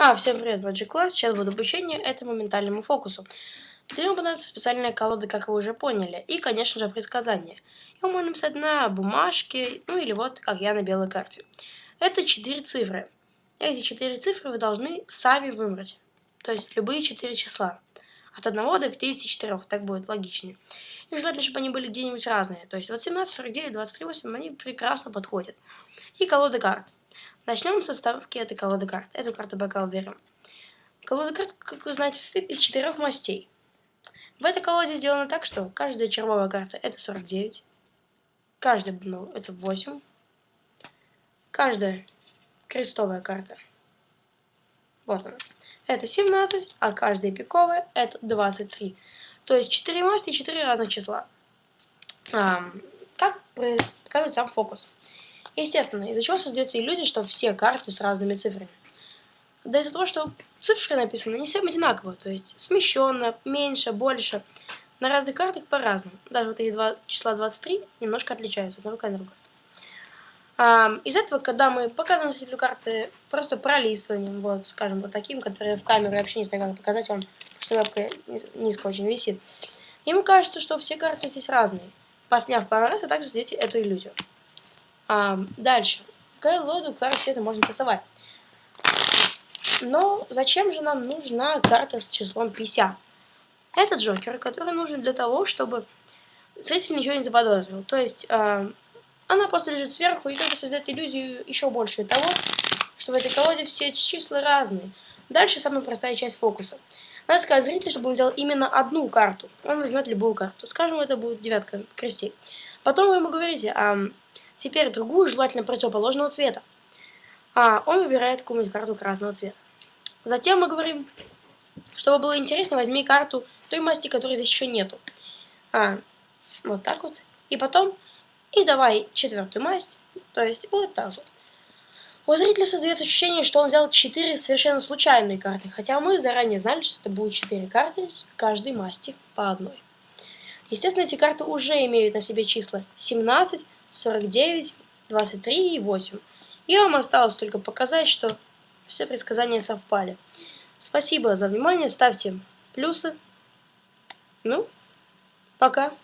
А, всем привет, Magic Class. Сейчас будет обучение этому ментальному фокусу. Для него понадобится специальная колода, как вы уже поняли, и, конечно же, предсказания. Его можно написать на бумажке, ну или вот, как я на белой карте. Это четыре цифры. Эти четыре цифры вы должны сами выбрать. То есть любые четыре числа. От 1 до 54, так будет логичнее. И желательно, чтобы они были где-нибудь разные. То есть вот 17, 49, 23, 8, они прекрасно подходят. И колода карт. Начнем с составки этой колоды карт. Эту карту пока уберем. Колода карт, как вы знаете, состоит из четырех мастей. В этой колоде сделано так, что каждая червовая карта это 49, каждая ну, это 8, каждая крестовая карта, вот она, это 17, а каждая пиковая это 23. То есть 4 масти и 4 разных числа. А, как показывает сам фокус? Естественно, из-за чего создается иллюзия, что все карты с разными цифрами. Да из-за того, что цифры написаны не всем одинаково, то есть смещенно, меньше, больше. На разных картах по-разному. Даже вот эти два числа 23 немножко отличаются одна рука на другой. Из этого, когда мы показываем зрителю карты просто пролистыванием, вот, скажем, вот таким, которые в камеру вообще не знаю, как показать вам, что вебка низко очень висит. Ему кажется, что все карты здесь разные. Посняв пару раз, вы также создаете эту иллюзию. А, дальше. Колоду карт, естественно, можно тасовать. Но зачем же нам нужна карта с числом 50? Это Джокер, который нужен для того, чтобы зритель ничего не заподозрил. То есть она просто лежит сверху и как создает иллюзию еще больше того, что в этой колоде все числа разные. Дальше самая простая часть фокуса. Надо сказать зрителю, чтобы он взял именно одну карту. Он возьмет любую карту. Скажем, это будет девятка крестей. Потом вы ему говорите, а, Теперь другую, желательно противоположного цвета. А он выбирает какую-нибудь карту красного цвета. Затем мы говорим, чтобы было интересно, возьми карту той масти, которой здесь еще нету. А, вот так вот. И потом, и давай четвертую масть. То есть вот так вот. У зрителя создается ощущение, что он взял четыре совершенно случайные карты, хотя мы заранее знали, что это будет четыре карты каждой масти по одной. Естественно, эти карты уже имеют на себе числа 17, 49, 23 и 8. И вам осталось только показать, что все предсказания совпали. Спасибо за внимание, ставьте плюсы. Ну, пока.